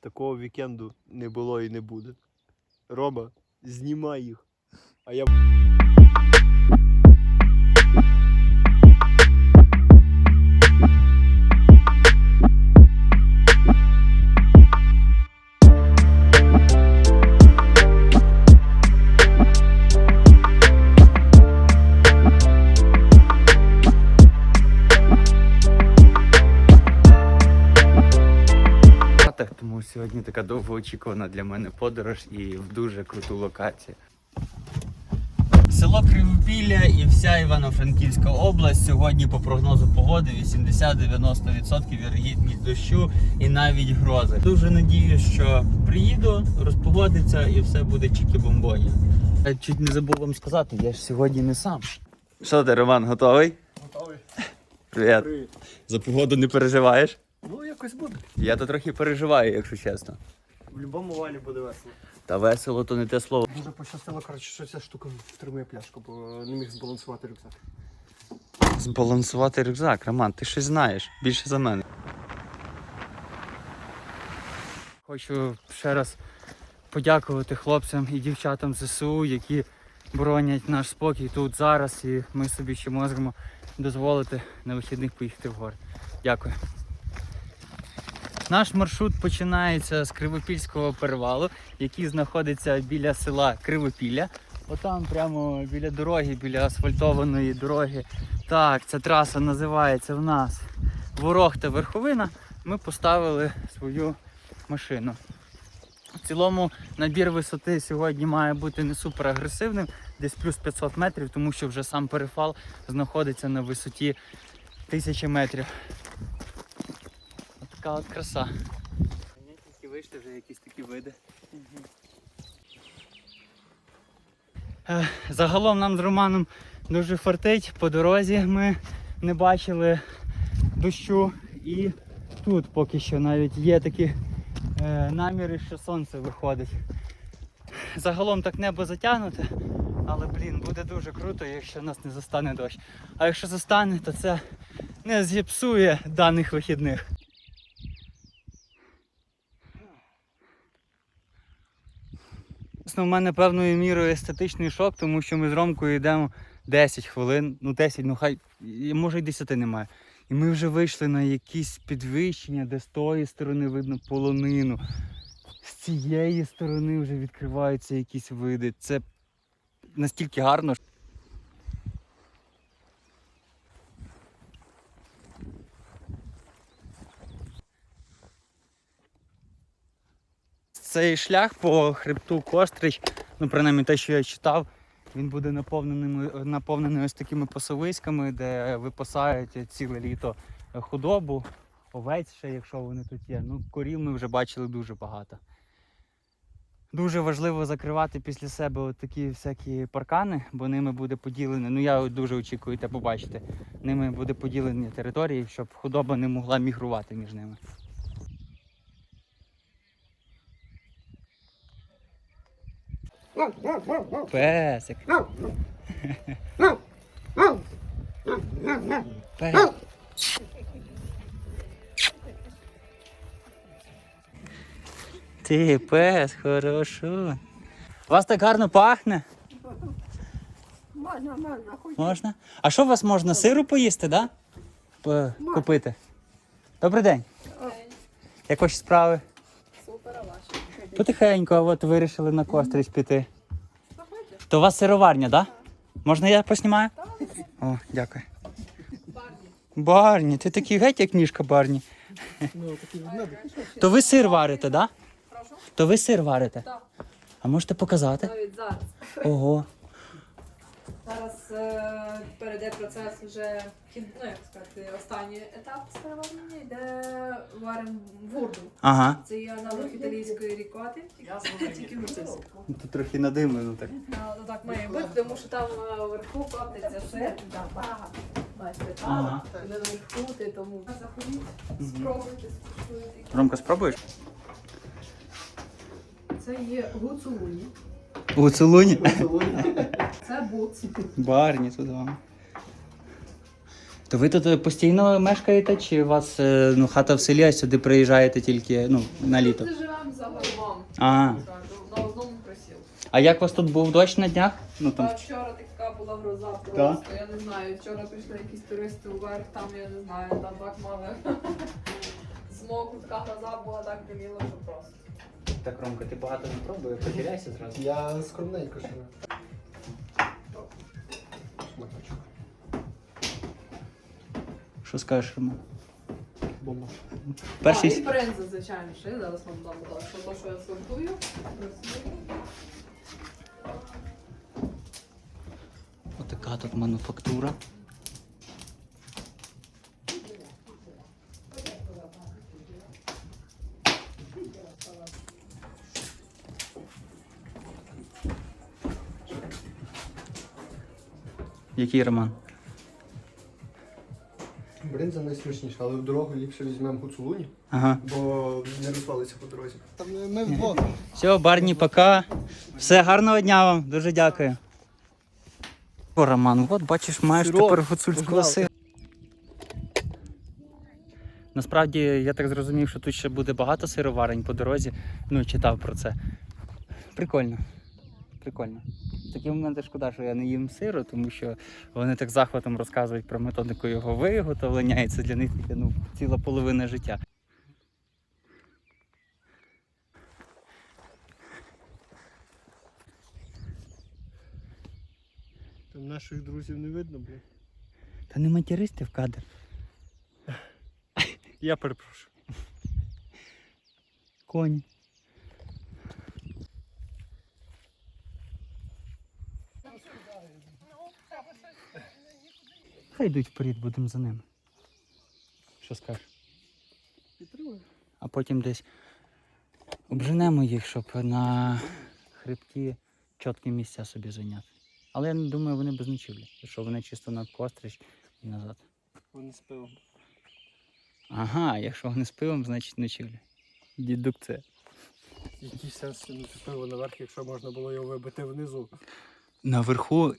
Такого вікенду не було і не буде. Рома, знімай їх. А я. Така довгоочікувана для мене подорож і в дуже круту локацію. Село Кривопілля і вся Івано-Франківська область сьогодні по прогнозу погоди 80-90% вірогідність дощу і навіть грози. Дуже надіюсь, що приїду, розпогодиться і все буде чікі-бомбоні. Я чуть не забув вам сказати, я ж сьогодні не сам. Що ти, Роман, готовий? Готовий. Привіт. Привіт. За погоду не переживаєш? Ну, якось буде. Я то трохи переживаю, якщо чесно. В будь-якому валі буде весело. Та весело то не те слово. Дуже пощастило, коротше, що ця штука втримує пляшку, бо не міг збалансувати рюкзак. Збалансувати рюкзак, Роман, ти щось знаєш більше за мене. Хочу ще раз подякувати хлопцям і дівчатам ЗСУ, які боронять наш спокій тут зараз, і ми собі ще можемо дозволити на вихідних поїхати в гори. Дякую. Наш маршрут починається з Кривопільського перевалу, який знаходиться біля села Кривопілля. Отам прямо біля дороги, біля асфальтованої дороги. Так, ця траса називається в нас Ворог та Верховина. Ми поставили свою машину. В цілому набір висоти сьогодні має бути не супер агресивним, десь плюс 500 метрів, тому що вже сам перефал знаходиться на висоті 1000 метрів. Така от краса. Тільки вийшли вже якісь такі види. Е, Загалом нам з Романом дуже фартить. По дорозі ми не бачили дощу і тут поки що навіть є такі е, наміри, що сонце виходить. Загалом так небо затягнуте, але блін, буде дуже круто, якщо нас не застане дощ. А якщо застане, то це не зіпсує даних вихідних. Чесно, в мене певною мірою естетичний шок, тому що ми з Ромкою йдемо 10 хвилин, ну 10, ну хай, може й 10 немає. І ми вже вийшли на якісь підвищення, де з тої сторони видно полонину. З цієї сторони вже відкриваються якісь види. Це настільки гарно. Цей шлях по хребту Кострич, ну принаймні те, що я читав, він буде наповнений, наповнений ось такими пасовиськами, де випасають ціле літо худобу, овець ще, якщо вони тут є. Ну, корів ми вже бачили дуже багато. Дуже важливо закривати після себе такі всякі паркани, бо ними буде поділені. Ну я дуже очікую те побачити. Ними буде поділені території, щоб худоба не могла мігрувати між ними. Песик. Песик. Ти пес, хорошо. У вас так гарно пахне? Можна, можна, хоч Можна? А що у вас можна? Сиру поїсти, да? П- Купити. Добрий день. Як ваші справи? Потихеньку, а от вирішили на кострич піти. То у вас сироварня, так? Да? Можна я поснімаю? О, дякую. Барні, ти такий геть, як ніжка Барні. То ви сир варите, так? Да? То ви сир варите? Так. А можете показати? Навіть зараз. Ого. Зараз е, перейде процес вже кін- ну, як сказати, останній етап переварення, йде варимо вурду. Ага. Це є аналог італійської рікоти, тільки гуцульська. Тут трохи надимлено так. Ну так має бути, тому що там е, вверху коптиться. Бачите, Ага. там, де наверху, ти тому заходіть, спробуйте, скуштуйте. Ромка, спробуєш? Це є гуцулуні, У цілуні. це буц. Барні тут вам. То ви тут е, постійно мешкаєте, чи у вас е, ну, хата в селі, а сюди приїжджаєте тільки ну, на літо? Ми живемо за горбом. А. На одному присіл. А як у вас тут був дощ на днях? Ну Та там вчора така була гроза просто. Так? Я не знаю. Вчора прийшли якісь туристи вверх, там я не знаю, там так мали. Змоку така гроза була так диміло, що просто. Так, Ромка, ти багато не пробує, потеряйся зразу. Я скромненько живу. Шматочок. Що скажеш, Роман? Бомба. Перший. А, і бринза, звичайно, ще я зараз вам дам будь ласка. То, що я сортую. Отака тут мануфактура. Який роман? Бринза найсмачніша, але в дорогу ліпше візьмемо гуцулуні, Ага. бо не розвалиться по дорозі. Там ми вдвох. Все, Барні, пока. Все, гарного дня вам. Дуже дякую. О, Роман, от бачиш, маєш Сирок. тепер гуцульського Погнали. сира. Насправді, я так зрозумів, що тут ще буде багато сироварень по дорозі. Ну, читав про це. Прикольно. Прикольно. В такі моменти шкода, що я не їм сиру, тому що вони так захватом розказують про методику його виготовлення, і це для них таке, ну, ціла половина життя. Там наших друзів не видно, блін. Та не матерись ти в кадр. Я перепрошую. Коні. Хай йдуть вперед, будемо за ними. Що скажеш? Підтримую. А потім десь обженемо їх, щоб на хребті чіткі місця собі зайняти. Але я не думаю, вони без ночівлі. Що вони чисто на кострич і назад. Вони з пивом. Ага, якщо вони з пивом, значить ночівля. Дідукція. Який сенс тягнути пиво наверх, якщо можна було його вибити внизу? Наверху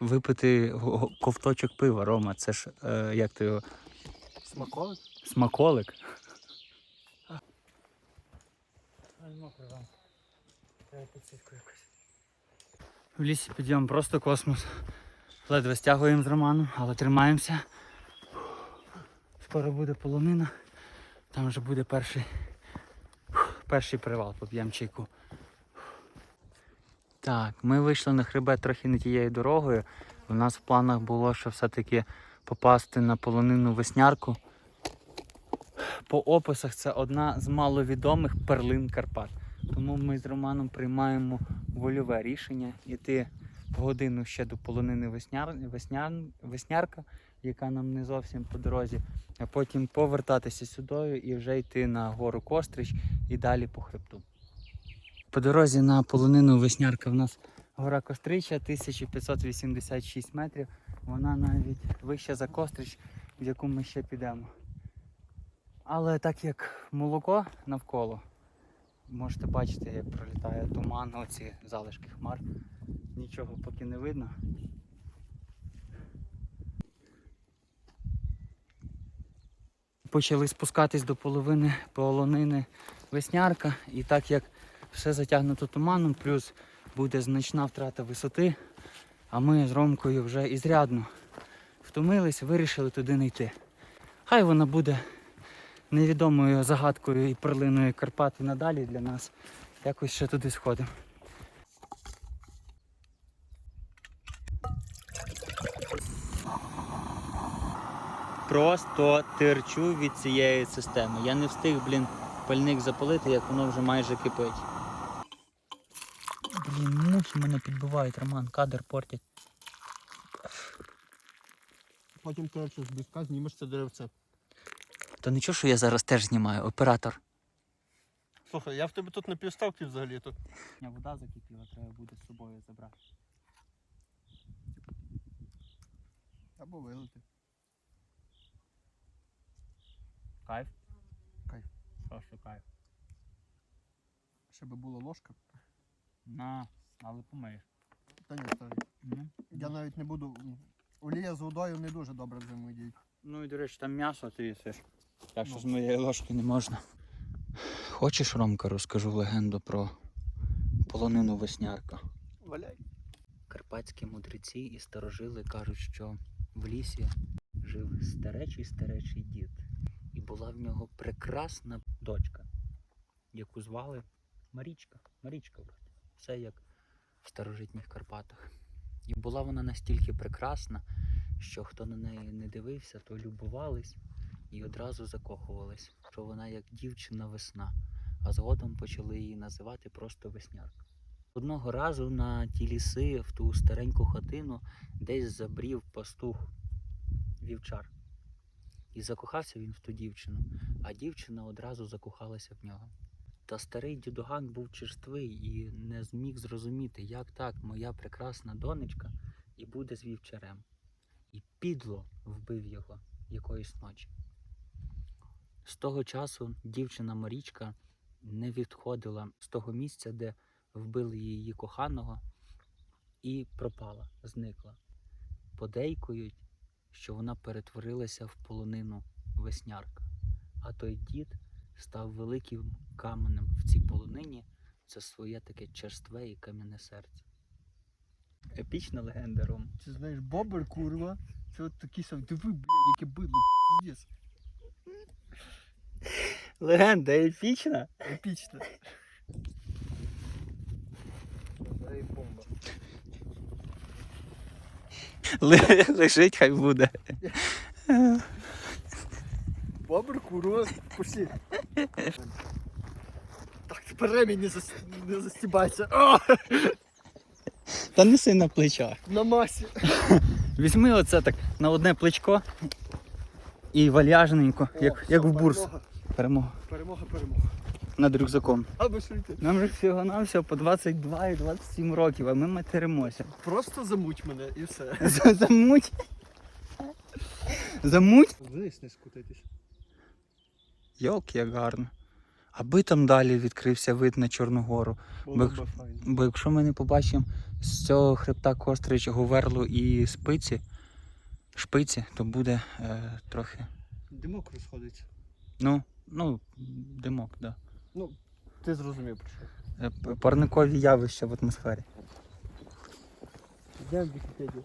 випити го- го- ковточок пива, Рома. Це ж е, як то його Смаколик? смаколик. В лісі підйом просто космос. Ледве стягуємо з Романом, але тримаємося. Скоро буде полонина. Там вже буде перший, перший привал, поп'ємо чайку. Так, ми вийшли на хребет трохи не тією дорогою. У нас в планах було, що все-таки попасти на полонину веснярку. По описах це одна з маловідомих перлин Карпат. Тому ми з Романом приймаємо вольове рішення йти годину ще до полонини весняр... Весняр... веснярка, яка нам не зовсім по дорозі, а потім повертатися сюди і вже йти на гору Кострич і далі по хребту. По дорозі на полонину веснярка в нас гора Кострича 1586 метрів. Вона навіть вища за Кострич, в яку ми ще підемо. Але так як молоко навколо, можете бачити, як пролітає туман, оці залишки хмар. Нічого поки не видно. Почали спускатись до половини полонини веснярка, і так як все затягнуто туманом, плюс буде значна втрата висоти, а ми з Ромкою вже ізрядно втомились, вирішили туди не йти. Хай вона буде невідомою загадкою і перлиною Карпат і надалі для нас. Якось ще туди сходимо. Просто терчу від цієї системи. Я не встиг, блін, пальник запалити, як воно вже майже кипить. Блін, мухи мене підбивають, Роман, кадр портять. Потім ти щось близька, знімеш це деревце. То нічого, що я зараз теж знімаю, оператор. Слухай, я в тебе тут на півставки взагалі то. Вода закипіла, треба буде з собою забрати. Або вилити. Кайф? Кайф. Просто кайф. Ще би була ложка. На, але помиєш. Та ні, старий. Ну. Я навіть не буду. Олія з водою не дуже добре взаємодіють. Ну і до речі, там м'ясо ти їсиш. Так що Ну. з моєї ложки не можна. Хочеш, Ромка, розкажу легенду про полонину веснярка? Валяй. Карпатські мудреці і старожили кажуть, що в лісі жив старечий старечий дід, і була в нього прекрасна дочка, яку звали Марічка. Марічка вроді. Все як в старожитніх Карпатах. І була вона настільки прекрасна, що хто на неї не дивився, то любувались і одразу закохувались, що вона як дівчина весна, а згодом почали її називати просто веснярка. Одного разу на ті ліси, в ту стареньку хатину, десь забрів пастух вівчар. І закохався він в ту дівчину, а дівчина одразу закохалася в нього. Та старий дідуган був черствий і не зміг зрозуміти, як так моя прекрасна донечка і буде з вівчарем. І підло вбив його якоїсь ночі. З того часу дівчина Марічка не відходила з того місця, де вбили її коханого, і пропала, зникла. Подейкують, що вона перетворилася в полонину веснярка, а той дід став великим каменем в цій полонині за своє таке черстве і кам'яне серце. Епічна легенда Ром. Ти знаєш, бобер, курва. Це от такий сам. Диви, блядь, яке бидло, піздець. Легенда епічна? Епічно. Дай бомба. Лежить, хай буде. Бобер, курва, пусти. Так, тепер ремінь не, зас... не застібайся. О, Та неси на плечах. на масі. Візьми оце так на одне плечко і вальяжненько, О, як, як в бурс. Перемога, Перемога. перемога, перемога. Над рюкзаком. Або що. Нам же всього на всього по 22 і 27 років, а ми материмося. Просто замуть мене і все. Замуть. Замуть? Вниз не скутитись. Йок, як гарно. Аби там далі відкрився вид на Чорногору. Бо-. Бо якщо ми не побачимо з цього хребта Кострич, Говерлу і спиці, шпиці, то буде е, трохи. Димок розходиться. Ну, ну, димок, так. Да. Ну, ти зрозумів про що. Е, Парникові явища в атмосфері. Йдемо в Вікіпедію.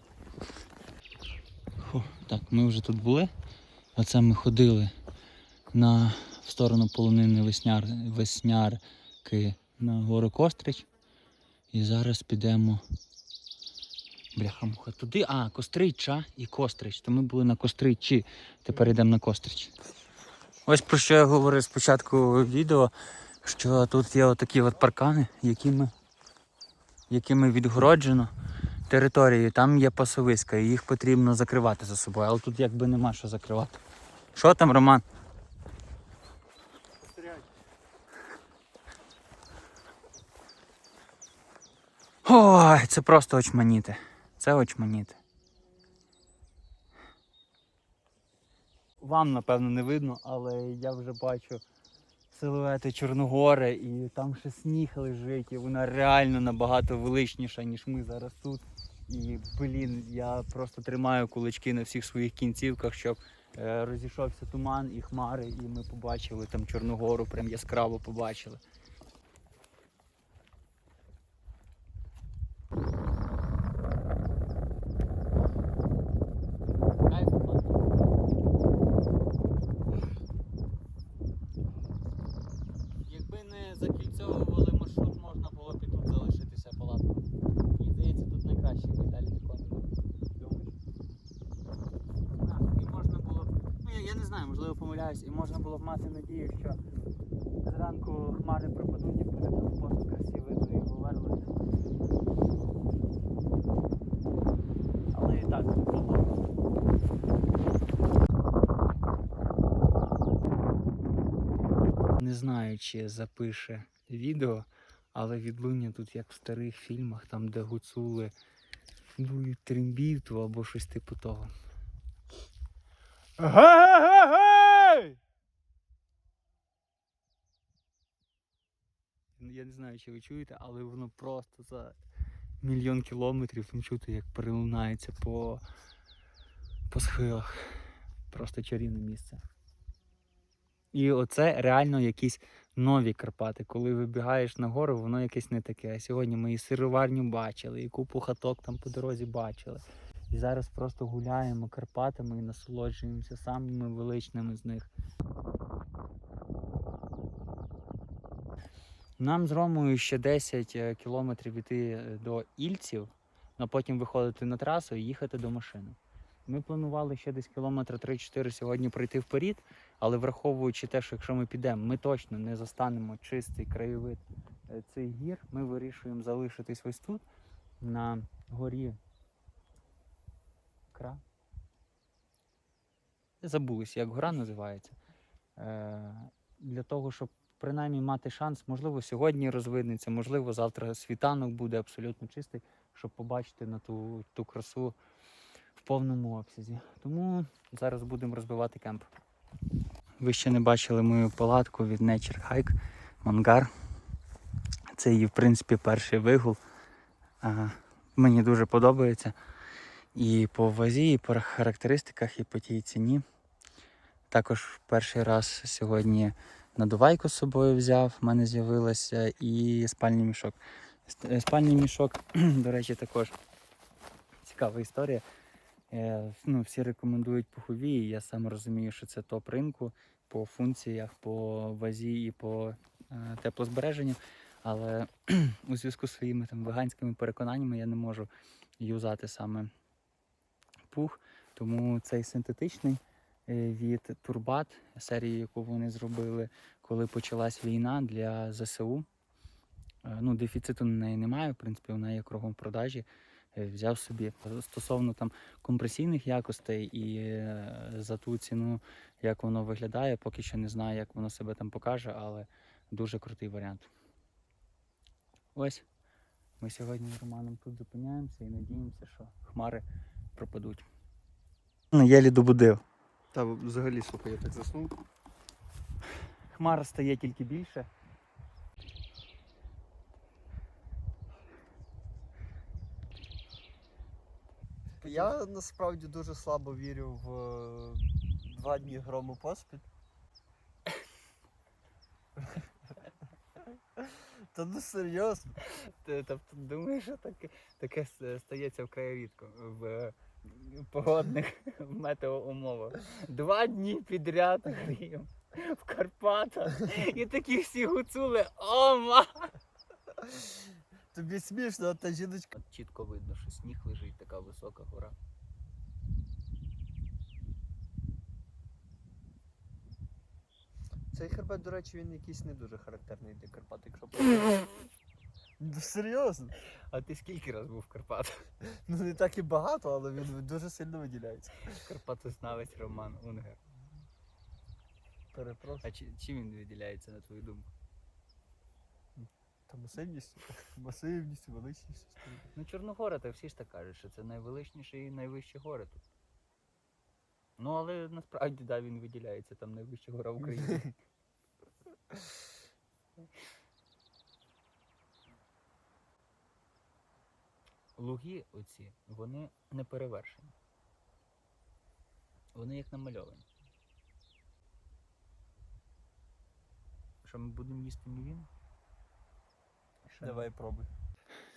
Фу, так, ми вже тут були. Оце ми ходили на, в сторону полонини весняр, веснярки на гору Кострич. І зараз підемо. Бляха-муха, туди. А, Кострича і Кострич. То ми були на Костричі, тепер йдемо на Кострич. Ось про що я говорив спочатку відео, що тут є отакі от паркани, якими, якими відгороджено території, там є пасовиська, і їх потрібно закривати за собою, але тут якби нема що закривати. Що там, Роман? Ой, це просто очманіти. Це очманіти. Вам, напевно, не видно, але я вже бачу силуети Чорногори, і там ще сніг лежить, і вона реально набагато величніша, ніж ми зараз тут. І блін, я просто тримаю кулачки на всіх своїх кінцівках, щоб розійшовся туман і хмари, і ми побачили там Чорногору, прям яскраво побачили. Якби не закільцьовували маршрут, можна було б і тут залишитися палаткою. Мені здається, тут найкраще вид, далі такого не буде. Так, і можна було б. Ну я, не знаю, можливо помиляюсь, і можна було б мати надію, що зранку хмари пропадуть і буде тут просто красивий до його верли. Але і так, було. Не знаю, чи запише відео, але відлуння тут як в старих фільмах, там де гуцули дують трембіту або щось типу того. Гей! Я не знаю, чи ви чуєте, але воно просто за мільйон кілометрів там чути, як перелунається по, по схилах. Просто чарівне місце. І оце реально якісь нові Карпати. Коли вибігаєш на гору, воно якесь не таке. А сьогодні ми і сироварню бачили, і купу хаток там по дорозі бачили. І зараз просто гуляємо Карпатами і насолоджуємося самими величними з них. Нам з Ромою ще 10 е, кілометрів іти е, до Ільців, а потім виходити на трасу і їхати до машини. Ми планували ще десь кілометра 3-4 сьогодні пройти вперед, але враховуючи те, що якщо ми підемо, ми точно не застанемо чистий краєвид е, цих гір, ми вирішуємо залишитись ось тут, на горі Кра. Забулись, як гора називається. Е, для того, щоб принаймні мати шанс, можливо, сьогодні розвиднеться, можливо, завтра світанок буде абсолютно чистий, щоб побачити на ту, ту красу в повному обсязі. Тому зараз будемо розбивати кемп. Ви ще не бачили мою палатку від Nature Hike Мангар. Це її, в принципі, перший вигул. Мені дуже подобається. І по вазі, і по характеристиках, і по тій ціні. Також перший раз сьогодні надувайку з собою взяв, в мене з'явилося і спальний мішок. Е, Спальний мішок, до речі, також цікава історія. Е, Ну, всі рекомендують пухові, і я сам розумію, що це топ ринку по функціях, по вазі і по е, теплозбереженню. Але у зв'язку з своїми там веганськими переконаннями я не можу юзати саме пух. Тому цей синтетичний е, від Турбат, серії, яку вони зробили, коли почалась війна для ЗСУ. Е, Ну, дефіциту на неї немає, в принципі, вона є кругом продажі. Е, Взяв собі стосовно там компресійних якостей і за ту ціну, як воно виглядає, поки що не знаю, як воно себе там покаже, але дуже крутий варіант. Ось ми сьогодні з Романом тут зупиняємося і надіємося, що хмари пропадуть. Ну, єлі добудив. Та взагалі, слухай, я так заснув. Хмар стає тільки більше. Я насправді дуже слабо вірю в е, два дні грому поспіль. Та ну серйозно. Тобто думаєш, що таке, таке стається вкрай рідко в погодних метеоумовах. Два дні підряд грім в Карпатах. І такі всі гуцули. О, ма! Тобі смішно, та жіночка. Чітко видно, що сніг лежить, така висока гора. Цей хребет, до речі, він якийсь не дуже характерний для Карпат, якщо Серйозно? А ти скільки раз був в Карпатах? Ну не так і багато, але він дуже сильно виділяється. Карпатознавець Роман Унгер. Перепрошую. А чи, чим він виділяється, на твою думку? Та масивністю, масивністю, величністю. Ну, Чорногора, то всі ж так кажуть, що це найвеличніші і найвищі гори тут. Ну, але насправді, да, він виділяється, там найвища гора в Україні. Луги оці, вони не перевершені. Вони як намальовані. Що ми будемо їсти мівін? Що? Давай пробуй.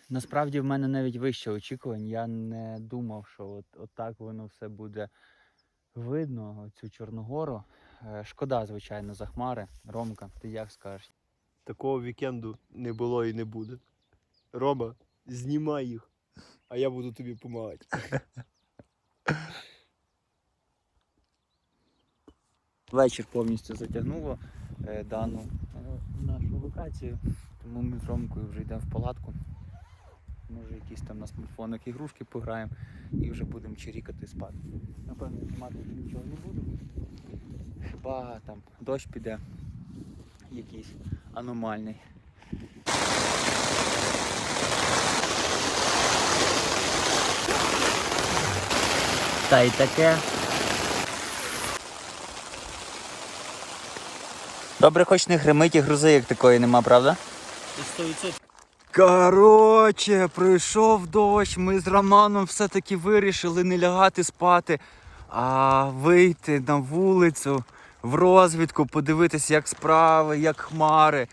Насправді в мене навіть вище очікувань. Я не думав, що от, от так воно все буде видно, цю Чорногору. Е, Шкода, звичайно, за хмари. Ромка, ти як скажеш? Такого вікенду не було і не буде. Рома, знімай їх, а я буду тобі допомагати. Вечір повністю затягнуло е, дану е, нашу локацію, тому ми з Ромкою вже йдемо в палатку. Може, якісь там на смартфонах ігрушки пограємо і вже будемо чирікати спати. Напевно, знімати нічого не буду. Хіба там дощ піде якийсь аномальний. Та й таке. Добре, хоч не гримить і грузи, як такої нема, правда? 100%. Коротше, прийшов дощ, ми з Романом все-таки вирішили не лягати спати, а вийти на вулицю в розвідку, подивитися, як справи, як хмари.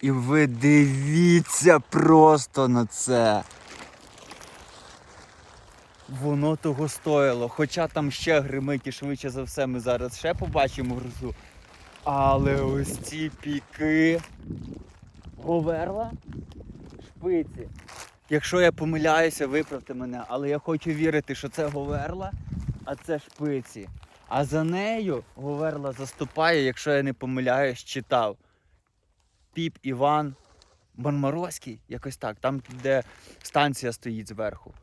І ви дивіться просто на це. Воно того стоїло. Хоча там ще гримить і швидше за все ми зараз ще побачимо грозу. Але ось ці піки. Говерла, шпиці. Якщо я помиляюся, виправте мене, але я хочу вірити, що це говерла, а це шпиці. А за нею говерла заступає, якщо я не помиляюсь, читав. Піп Іван Бармарозький, якось так, там, де станція стоїть зверху.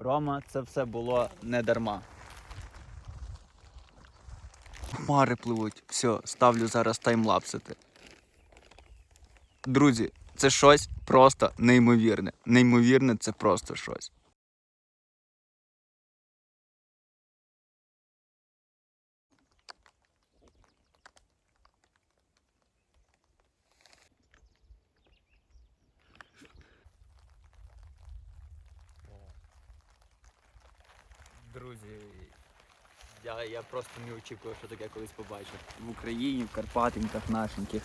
Рома, це все було не дарма. Хмари пливуть. Все, ставлю зараз таймлапсити. Друзі, це щось просто неймовірне. Неймовірне це просто щось. Друзі, я, я просто не очікував, що таке колись побачу. В Україні, в Карпатинках нашеньких.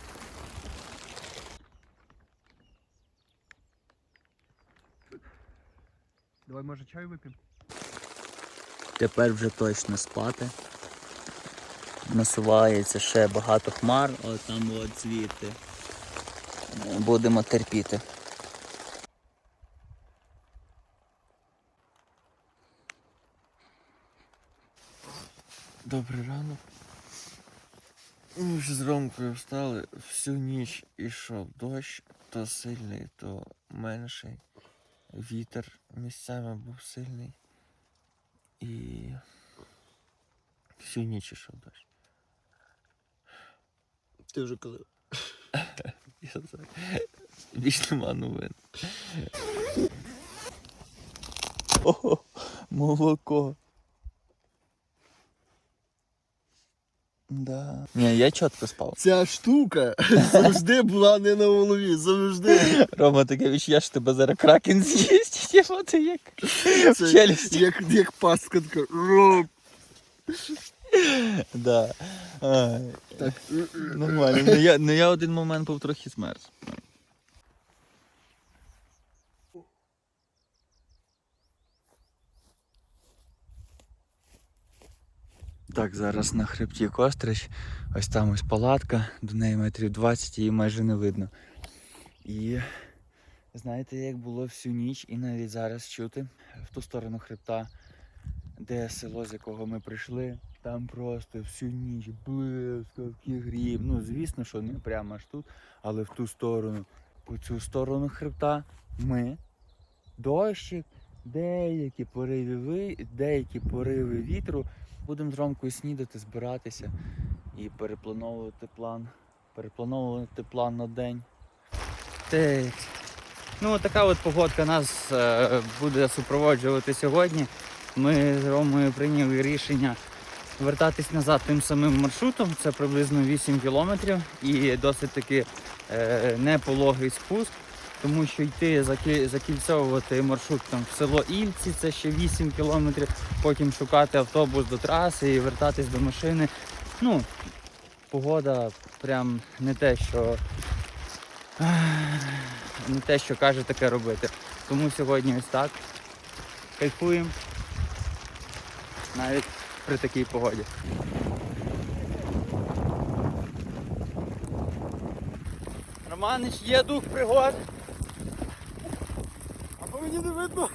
Давай, може, чай вип'ємо? Тепер вже точно спати. Насувається ще багато хмар, от там от звідти. Будемо терпіти. Добрий ранок. Ми вже з Ромкою встали, всю ніч ішов дощ, то сильний, то менший. Вітер місцями був сильний. І всю ніч ішов дощ. Ти вже коли. Я знаю. Більш нема новин. О, молоко. Да. Ні, я чітко спав. Ця штука завжди була не на голові, завжди. Рома, таке відчуття, що тебе зараз кракен з'їсть, типу ти як Це челюсті. Як, як пастка така. «Роб». Да. Так. нормально. Ну я, ну я один момент був трохи змерз. Так, зараз на хребті Кострич. Ось там ось палатка, до неї метрів 20, її майже не видно. І знаєте, як було всю ніч і навіть зараз чути в ту сторону хребта, де село, з якого ми прийшли, там просто всю ніч блискавки, грім. Ну, звісно, що не прямо аж тут, але в ту сторону, по цю сторону хребта ми, дощик, деякі пориви, ви- деякі пориви вітру. Будемо з Ромкою снідати, збиратися і переплановувати план. Переплановувати план на день. Так. Ну, така от погодка нас е, буде супроводжувати сьогодні. Ми з Ромою прийняли рішення вертатись назад тим самим маршрутом. Це приблизно 8 кілометрів і досить таки е, непологий спуск. Тому що йти закільцьовувати маршрут там в село Ільці, це ще 8 кілометрів, потім шукати автобус до траси і вертатись до машини. Ну, погода прям не те, що не те, що каже таке робити. Тому сьогодні ось так. Кайфуємо. Навіть при такій погоді. Романич, є дух пригод. Мені не видно.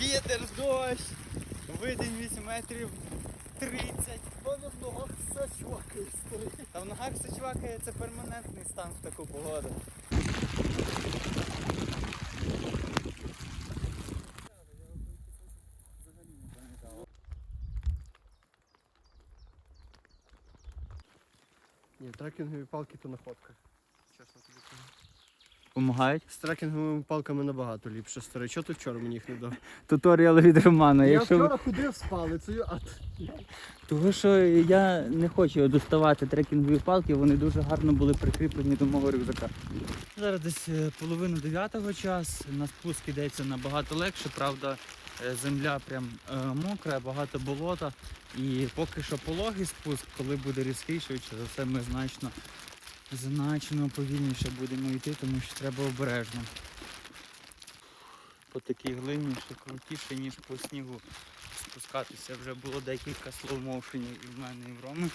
Вітер, дощ, видень 8 метрів 30. В мене в ногах все чвакає старий. Та в ногах все чвакає, це перманентний стан в таку погоду. Ні, трекінгові палки то находка. Допомагають. З трекінговими палками набагато ліпше старий. Чого ти вчора мені їх не дав? Туторіал від Романа. Я Якщо вчора ходив з палицею, а Того, що я не хочу доставати трекінгові палки, вони дуже гарно були прикріплені до мого рюкзака. Зараз десь е, половина дев'ятого час. На спуск йдеться набагато легше, правда, е, земля прям е, мокра, багато болота. І поки що пологий спуск, коли буде різкий, швидше за все, ми значно, значно повільніше будемо йти, тому що треба обережно. По такій глині ще крутіше, ніж по снігу спускатися. Вже було декілька слоумоушенів і в мене, і в Роми,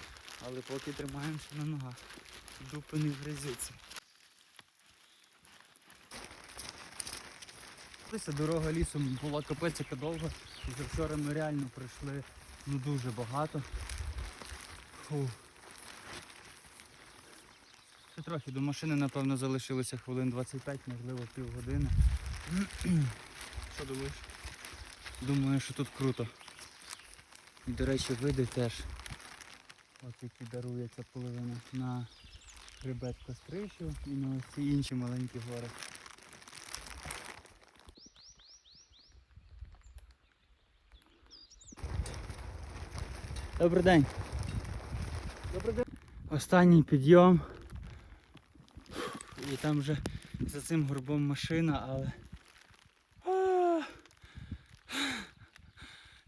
але поки тримаємося на ногах. Дупи не гризються. Дивися, Дорога лісом була капець яка довга. За вчора ми реально пройшли ну, дуже багато. Фу. Ще трохи до машини, напевно, залишилося хвилин 25, можливо, півгодини. що думаєш? Думаю, що тут круто. І, до речі, види теж. От які дарується половина на хребет Кострищу і на ці інші маленькі гори. Добрий день. Добрий день. Останній підйом. І там вже за цим горбом машина, але.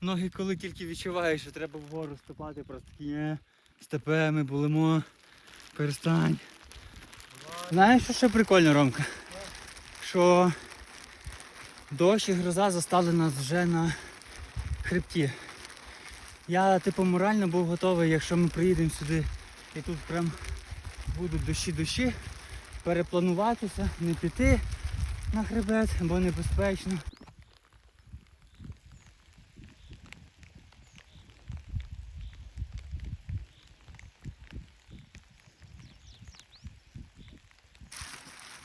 Ноги, коли тільки відчуваєш, що треба вгору ступати, просто ні, степе, ми болимо. Перестань. Знаєш, що ще прикольно, Ромка? Що дощ і гроза застали нас вже на хребті. Я типу морально був готовий, якщо ми приїдемо сюди і тут прям будуть дощі-дощі, переплануватися, не піти на хребет, бо небезпечно.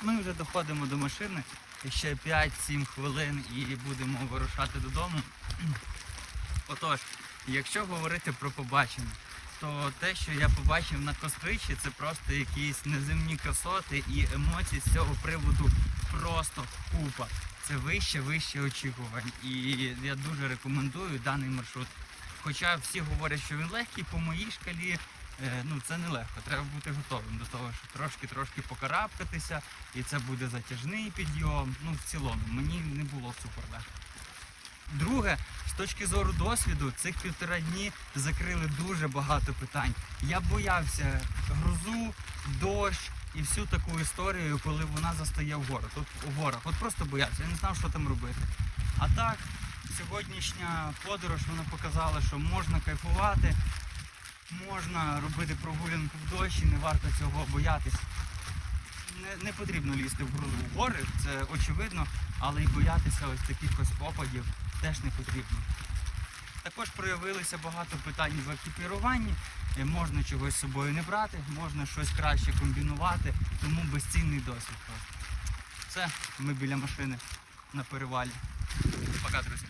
Ми вже доходимо до машини, ще 5-7 хвилин і будемо вирушати додому. Отож, якщо говорити про побачення, то те, що я побачив на костричі, це просто якісь неземні красоти і емоцій з цього приводу просто купа. Це вище, вище очікувань. І я дуже рекомендую даний маршрут. Хоча всі говорять, що він легкий, по моїй шкалі е, ну це не легко. Треба бути готовим до того, що трошки-трошки покарабкатися, і це буде затяжний підйом. Ну, в цілому, мені не було супер легко. Друге, з точки зору досвіду, цих півтора дні закрили дуже багато питань. Я боявся грозу, дощ і всю таку історію, коли вона застає в горах. Тут у горах. От просто боявся, я не знав, що там робити. А так, сьогоднішня подорож вона показала, що можна кайфувати, можна робити прогулянку в дощі, не варто цього боятись. Не, не потрібно лізти в грозу в гори, це очевидно, але й боятися ось таких ось опадів теж не потрібно. Також проявилося багато питань в екіпіруванні. Е, Можна чогось з собою не брати, можна щось краще комбінувати, тому безцінний досвід Це ми біля машини на перевалі. Пока, друзі.